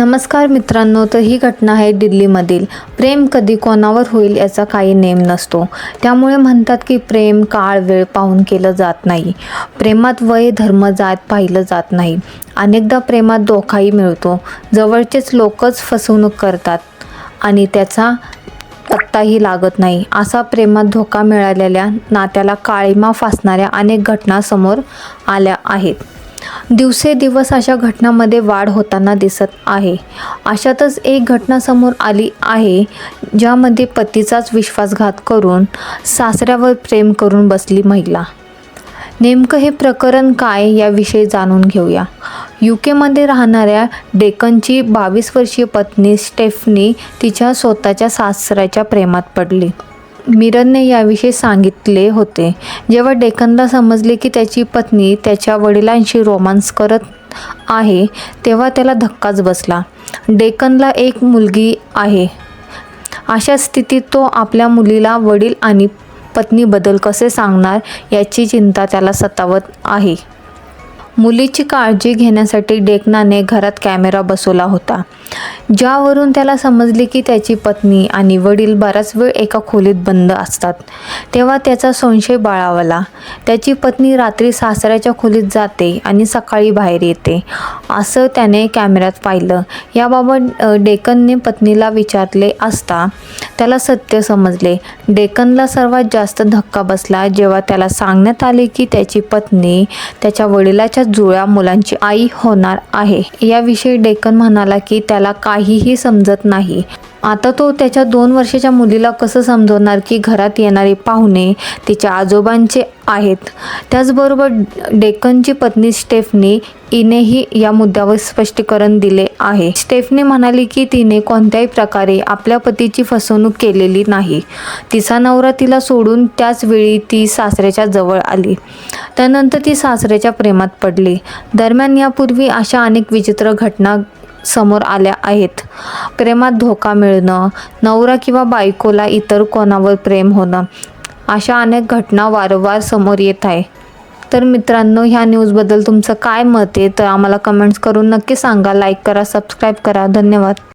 नमस्कार मित्रांनो तर ही घटना आहे दिल्लीमधील. प्रेम कधी कोणावर होईल याचा काही नेम नसतो. त्यामुळे म्हणतात की प्रेम काळ वेळ पाहून केलं जात नाही. प्रेमात वय धर्म जात पाहिलं जात नाही. अनेकदा प्रेमात धोकाही मिळतो. जवळचेच लोकच फसवणूक करतात आणि त्याचा पत्ताही लागत नाही. असा प्रेमात धोका मिळालेल्या नात्याला काळीमा फासणाऱ्या अनेक घटना समोर आल्या आहेत. दिवसेदिवस अशा घटनामध्ये वाढ होताना दिसत आहे. अशातच एक घटना समोर आली आहे ज्यामध्ये पतीचाच विश्वासघात करून सासऱ्यावर प्रेम करून बसली महिला. नेमकं हे प्रकरण काय याविषयी जाणून घेऊया. यू केमध्ये राहणाऱ्या डेकनची बावीस वर्षीय पत्नी स्टेफनी तिच्या स्वतःच्या सासऱ्याच्या प्रेमात पडली. मिरनने याविषयी सांगितले होते. जेव्हा डेकनला समजले की त्याची पत्नी त्याच्या वडिलांशी रोमांस करत आहे तेव्हा त्याला धक्काच बसला. डेकनला एक मुलगी आहे. अशा स्थितीत तो आपल्या मुलीला वडील आणि पत्नीबद्दल कसे सांगणार याची चिंता त्याला सतावत आहे. मुलीची काळजी घेण्यासाठी डेकनाने घरात कॅमेरा बसवला होता. ज्यावरून त्याला समजले की त्याची पत्नी आणि वडील बराच वेळ एका खोलीत बंद असतात. तेव्हा त्याचा संशय बाळावला. त्याची पत्नी रात्री सासऱ्याच्या खोलीत जाते आणि सकाळी बाहेर येते. असं त्याने कॅमेऱ्यात पाहिलं. याबाबत डेकनने पत्नीला विचारले असता त्याला सत्य समजले. डेकनला सर्वात जास्त धक्का बसला जेव्हा त्याला सांगण्यात आले की त्याची पत्नी त्याच्या वडिलाच्या जुळ्या मुलांची आई होणार आहे. याविषयी डेकन म्हणाला की त्या त्याला काहीही समजत नाही. आता तो त्याच्या दोन वर्षाच्या मुलीला कसं समजवणार की घरात येणारे पाहुणे तिच्या आजोबांचे आहेत? त्याचबरोबर डेक्कनची पत्नी स्टेफनी इनेही या मुद्द्यावर स्पष्टीकरण दिले आहे. स्टेफनी म्हणाली की तिने कोणत्याही प्रकारे आपल्या पतीची फसवणूक केलेली नाही. तिचा नवरा तिला सोडून त्याच वेळी ती सासऱ्याच्या जवळ आली. त्यानंतर ती सासऱ्याच्या प्रेमात पडली. दरम्यान यापूर्वी अशा अनेक विचित्र घटना समोर आल्या आहेत. प्रेमात धोका मिळणं नवरा किंवा बायकोला इतर कोणावर प्रेम होणं अशा अनेक घटना वारंवार समोर येत आहे. तर मित्रांनो ह्या न्यूजबद्दल तुमचं काय मत आहे? तर आम्हाला कमेंट्स करून नक्की सांगा. लाईक करा सबस्क्राईब करा. धन्यवाद.